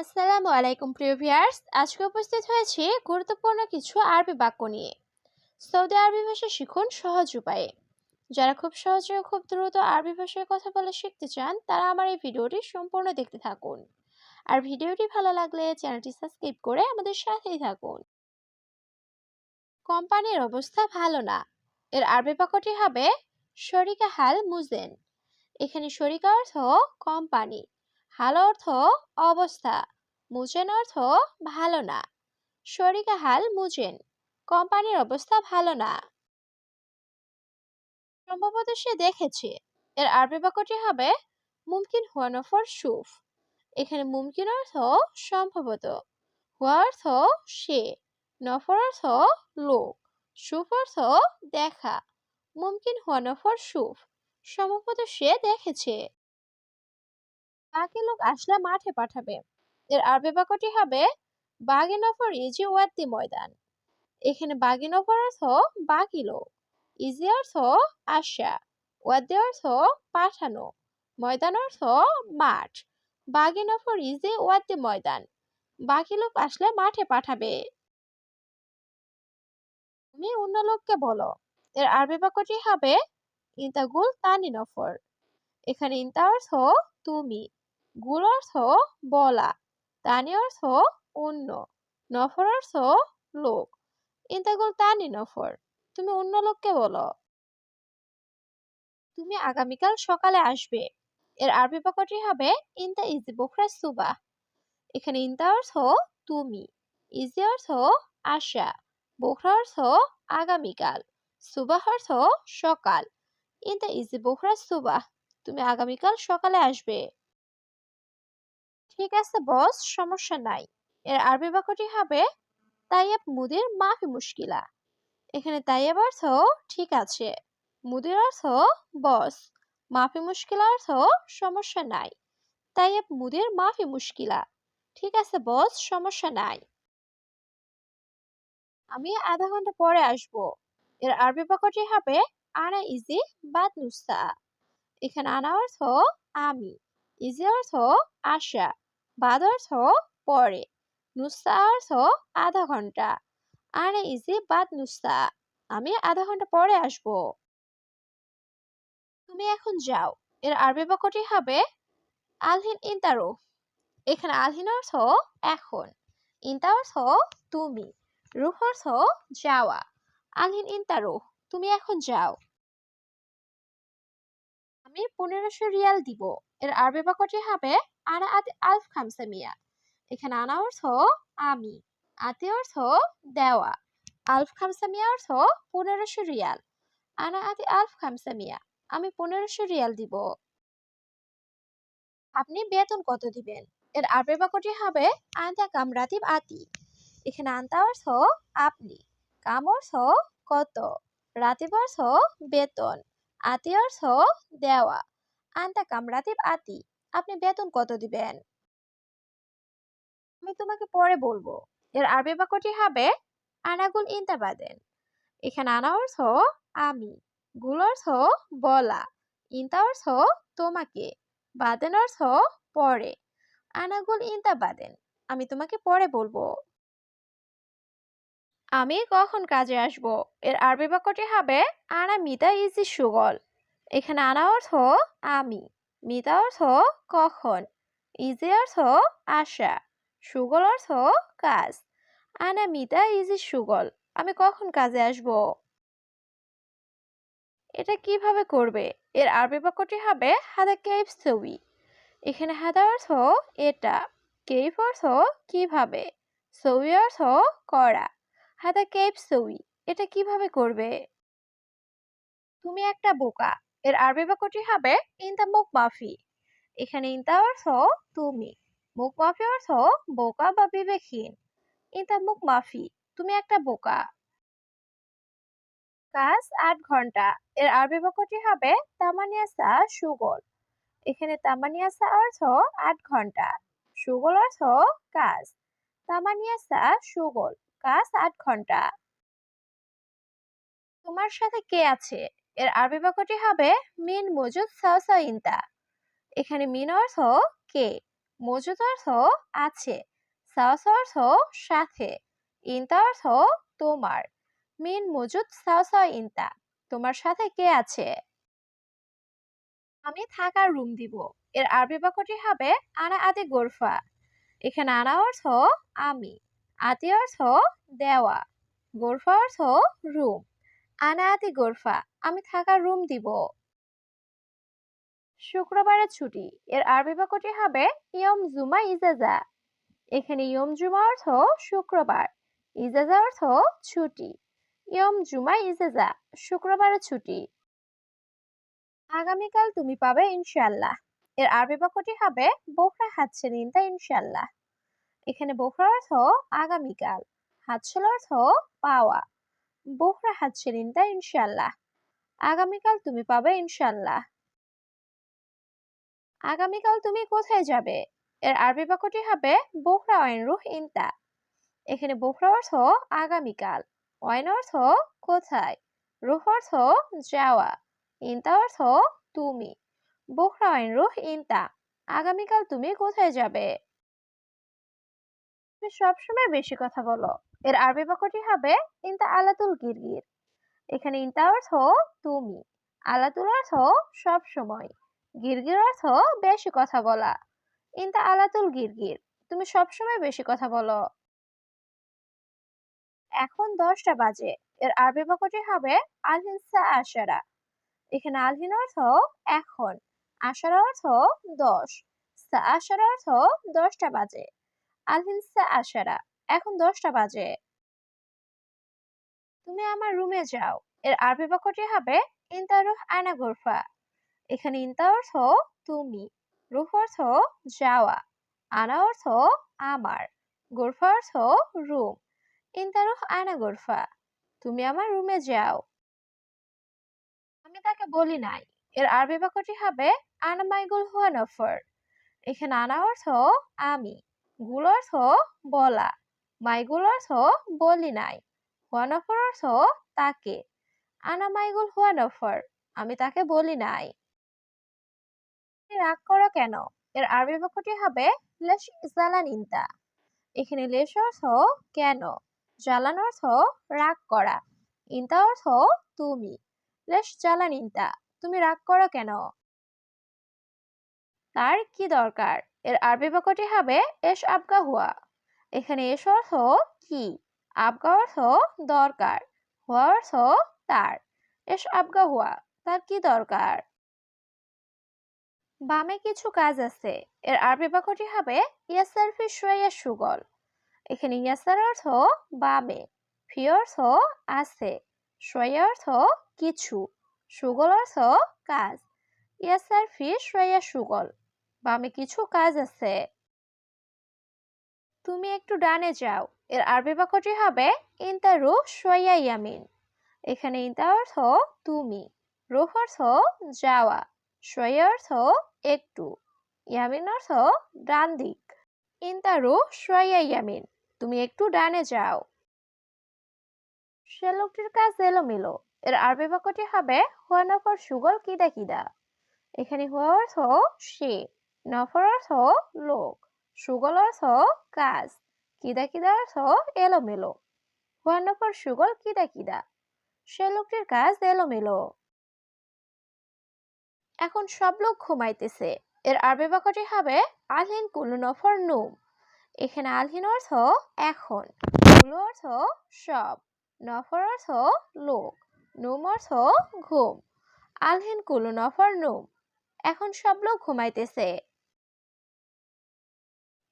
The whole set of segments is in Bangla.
আসসালামু আলাইকুম, প্রিয় ভিউয়ার্স। আজকে উপস্থিত হয়েছি গুরুত্বপূর্ণ কিছু আরবি বাক্য নিয়ে। সৌদি আরবি ভাষা শিখুন সহজ উপায়ে। যারা খুব সহজে ও খুব দ্রুত আরবি ভাষায় কথা বলে শিখতে চান, তারা আমার এই ভিডিওটি সম্পূর্ণ দেখতে থাকুন। আর ভিডিওটি ভালো লাগলে চ্যানেলটি সাবস্ক্রাইব করে আমাদের সাথেই থাকুন। কোম্পানির অবস্থা ভালো না। এর আরবি বাক্যটি হবে শরিকা হাল মুজেন। এখানে শরিকা অর্থ কোম্পানি। হাল অর্থ? অবস্থা। মুজেন অর্থ ভালো না। শরিকা হাল মুজেন কোম্পানির অবস্থা ভালো না। সম্ভবত সে দেখেছে। এর আরবি বাক্যটি হবে মুমকিন হুয়া নফর সুফ। এখানে মুমকিন অর্থ সম্ভবত। হুয়া অর্থ সে, নফর অর্থ লোক, সুফ অর্থ দেখা। মুমকিন হুয়া নফর সুফ। সম্ভবত সে দেখেছে। বাকি লোক আসলে মাঠে পাঠাবে? এর আরবি বাক্যটি হবে বাগি নফর ইজি ওয়াদ্দি ময়দান। এখানে বাগি নফর অর্থ বাকি লোক। ইজি অর্থ আশা। ওয়াদ্দি অর্থ পাঠানো। ময়দান অর্থ মাঠ। বাগি নফর ইজি ওয়াদ্দি ময়দান। বাকি লোক আসলে মাঠে পাঠাবে। তুমি অন্য লোককে বলো। এর আরবি বাক্যটি হবে ইন্তাগুল তানি নফর এখানে ইন্তা অর্থ তুমি। গুল অর্থ বলা, তানি অর্থ অন্য, নফর অর্থ লোক। ইন্তাগুল তানি নফর, তুমি অন্য লোককে বলো। তুমি আগামীকাল সকালে আসবে। এর আরবি বাক্যটি হবে ইন্তা ইজি বোখরা সুবা। এখানে ইন্তা অর্থ তুমি, ইজি অর্থ আশা, বোখরা অর্থ আগামীকাল সুবাহ অর্থ সকাল। ইন্তা ইজি বোখরা সুবাহ তুমি আগামীকাল সকালে আসবে। ঠিক আছে বস সমস্যা নাই। এর আরবি বাক্যটি হবে, তাইয়াব মুদির মাফি মুশকিলা। এখানে তাইয়াব অর্থ, ঠিক আছে। মুদির অর্থ বস মাফি মুশকিলা অর্থ, সমস্যা নাই। তাইয়াব মুদির মাফি মুশকিলা। ঠিক আছে বস সমস্যা নাই। আমি আধা ঘণ্টা পরে আসব। এর আরবি বাক্যটি হবে, আনা ইজি বাদ নুসা এখানে আনা অর্থ, আমি। ইজি অর্থ, আশা। বাদ অর্থ পরে নুসা অর্থ আধা ঘণ্টা। আনা ইজি বাদ নুসা, আমি আধা ঘণ্টা পরে আসব। তুমি এখন যাও, এর আরবি বাক্যটি হবে আলহিন ইন্তারো। এখানে আলহিন অর্থ এখন, ইন্তা অর্থ তুমি, রুহ অর্থ যাওয়া। আলহিন ইন্তারো, তুমি এখন যাও। আমি পনেরোশো রিয়াল দিব। এর আরবি বাক্যটি হবে, আনা আতি আলফ খামসামিয়া এখানে আনা অর্থ, আমি। আতি অর্থ, দেওয়া। আলফ খামসামিয়া অর্থ, পনেরোশো রিয়াল। আনা আতি আলফ খামসামিয়া আমি পনেরোশো রিয়াল দিব। আপনি বেতন কত দিবেন? এর আরবি বাক্যটি হবে, আন্তা কাম রাতিব আতি। এখানে আন্তা অর্থ, আপনি। কাম অর্থ, কত। রাতিব অর্থ, বেতন। আতি অর্থ, দেওয়া। আন্তা কাম রাতিব আতি। আপনি বেতন কত দিবেন? আমি তোমাকে পরে বলব। এর আরবি বাক্যটি হবে, আনাগুল ইন্তাবাদেন এখানে আনা অর্থ, আমি। গুল অর্থ, বলা। ইন্তা অর্থ, তোমাকে। বাদেন অর্থ, পরে। আনাগুল ইন্তাবাদেন আমি তোমাকে পরে বলব। আমি কখন কাজে আসব? এর আরবি বাক্যটি হবে, আনা মিতা ইজি সুগল। এখানে আনা অর্থ আমি, মিতা অর্থ কখন, ইজি অর্থ আশা, সুগল অর্থ কাজ। আনা মিতা, ইজি সুগল, আমি কখন কাজে আসব? এটা কীভাবে করবে? এর আরবি বাক্যটি হবে হাদা কেইফ ছবি এখানে হাদা অর্থ এটা, কেইফ অর্থ কীভাবে ছবি অর্থ করা। হাদা কেইফ ছবি এটা কীভাবে করবে? তুমি একটা বোকা এর আরবি বাক্যটি হবে ইনতা মুখ মাফি এখানে ইনতা অর্থ তুমি মুখ মাফি অর্থ বোকা বা বিবেকহীন ইনতা মুখ মাফি তুমি একটা বোকা কাজ আট ঘণ্টা। এর আরবি বাক্যটি হবে তামানিয়াসা সুগল এখানে তামানিয়াসা অর্থ আট ঘণ্টা। সুগল অর্থ কাজ। তামানিয়াসা সুগল কাজ আট ঘণ্টা। তোমার সাথে কে আছে? এর আরবি বাক্যটি হবে মিন মজুদ সাউসা ইন্তা। এখানে মিন অর্থ কে, মজুদ অর্থ আছে সাউস অর্থ সাথে, ইনতা অর্থ তোমার, মিন মজুদ সাউসা ইনতা, তোমার সাথে কে আছে? আমি থাকার রুম দিব। এর আরবি বাক্যটি হবে আনা আদি গোরফা। এখানে আনা অর্থ আমি আতি অর্থ দেওয়া, গোরফা অর্থ রুম, আনা আতি গোরফা। আমি থাকার রুম দিব। শুক্রবারের ছুটি। এর আরবি বাক্যটি হবে, ইয়ম জুমা ইজাজা। এখানে ইয়ম জুমা অর্থ শুক্রবার। ইজাজা অর্থ ছুটি। ইয়ম জুমা ইজাজা। শুক্রবারের ছুটি। আগামীকাল তুমি পাবে ইনশাল্লাহ এর আরবি বাক্যটি হবে, বোখরা হাচ্ছে নিন্দা ইনশাল্লাহ এখানে বোখরা অর্থ আগামীকাল। হাতছল অর্থ পাওয়া। বোখরা হাচ্ছে নিন্দা ইনশাল্লাহ আগামীকাল তুমি পাবে ইনশাল্লাহ। আগামীকাল তুমি কোথায় যাবে? এর আরবি বাক্যটি হবে বোখরা অয়েন রুহ ইনতা। এখানে বোখরা অর্থ আগামীকাল অয়েন অর্থ কোথায়, রুহ অর্থ যাওয়া, ইনতা অর্থ তুমি বোখরা অয়েন রুহ ইনতা। আগামীকাল তুমি কোথায় যাবে? সবসময় বেশি কথা বলো। এর আরবি বাক্যটি হবে ইনতা আলাতুল গিরগির। এখানে ইনতা অর্থ তুমি, আলাতুল অর্থ সব সময়, গিরগির অর্থ বেশি কথা বলা। ইনতা আলাতুল গিরগির, তুমি সবসময় বেশি কথা বলো। এখন দশটা বাজে, এর আরবি বাক্যটি হবে আলহিনসা আশারা। এখানে আলহিন অর্থ এখন, আশারা অর্থ দশ আশারা অর্থ দশটা বাজে, আলহিনসা আশারা, এখন দশটা বাজে। তুমি আমার রুমে যাও। এর আরবি বাক্যটি হবে ইন্তারুহ আনা গোরফা। এখানে ইন্তা অর্থ, তুমি। রুহ অর্থ, যাওয়া। আনা অর্থ, আমার। গোরফা অর্থ, রুম। ইন্তারুহ আনা গোরফা। তুমি আমার রুমে যাও। আমি তাকে বলি নাই। এর আরবি বাক্যটি হবে, আনা মাইগুল হুয়া নফর। এখানে আনা অর্থ, আমি। গুল অর্থ, বলা। মাইগুল অর্থ, বলি নাই। হুয়া নফর অর্থ তাকে। আনা মাইগুল হুয়া নফর আমি তাকে বলি নাই। রাগ করো কেন? এর আরবি বাক্যটি হবে লেশ জালান ইন্তা। এখানে লেশ অর্থ কেন? জ্বালান অর্থ রাগ করা। ইন্তা অর্থ তুমি। লেশ জ্বালান ইন্তা। তুমি রাগ করো কেন? তার কি দরকার? এর আরবি বাক্যটি হবে এস আবগা হুয়া। এখানে এস অর্থ কি? আবগা অর্থ দরকার হুয়া অর্থ তার এস আবগা হুয়া তার কি দরকার বামে কিছু কাজ আছে এর আরবি বাক্যটি হবে ইয়াসার ফি শুয়াইয়া সুগল এখানে ইয়াসার অর্থ বামে ফি অর্থ আছে শুয়াইয়া অর্থ কিছু সুগল অর্থ কাজ ইয়াসার ফি শুয়াইয়া সুগল বামে কিছু কাজ আছে তুমি একটু ডানে যাও এর আরবি বাক্যটি হবে ইন্তা রুহ শুয়াইয়া ইয়ামিন। এখানে ইন্তা অর্থ তুমি, রুহ অর্থ যাওয়া, শুয়াইয়া অর্থ একটু, ইয়ামিন অর্থ ডান দিক। ইন্তারু শুয়াইয়া ইয়ামিন, তুমি একটু ডানে যাও। সে লোকটির কাজ এলো এলোমেলো। এর আরবি বাক্যটি হবে হুয়া নফর সুগল কিদা কিদা। এখানে হুয়া অর্থ সে, নফর অর্থ লোক, সুগল অর্থ কাজ। কিদা কিদা অর্থ এলোমেলো। হুয়া নফর সুগল কিদা কিদা। সে লোকটির কাজ এলোমেলো। এখন সব লোক ঘুমাইতেছে। এর আরবি বাক্যটি হবে আলহিন কুলু নফর নুম। এখানে আলহিন অর্থ এখন, কুলু অর্থ সব, নফর অর্থ লোক, নুম অর্থ ঘুম, আলহিন কুলু নফর নুম। এখন সব লোক ঘুমাইতেছে।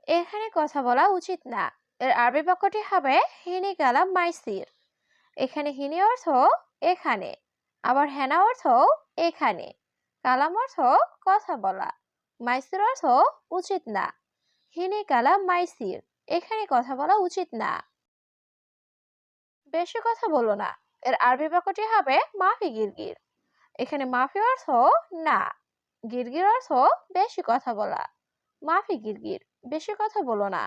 এখানে কথা বলা উচিত না। এর আরবি বাক্যটি হবে হিনি কালাম মাইসির। এখানে হিনি অর্থ এখানে, আবার হেনা অর্থ এখানে। কালাম অর্থ কথা বলা, মাইসির অর্থ উচিত না। হিনি কালাম মাইসির, এখানে কথা বলা উচিত না। বেশি কথা বলো না, এর আরবি বাক্যটি হবে মাফি গিরগির। এখানে মাফি অর্থ না, গিরগির অর্থ বেশি কথা বলা, মাফি গিরগির। বেশি কথা বলো না।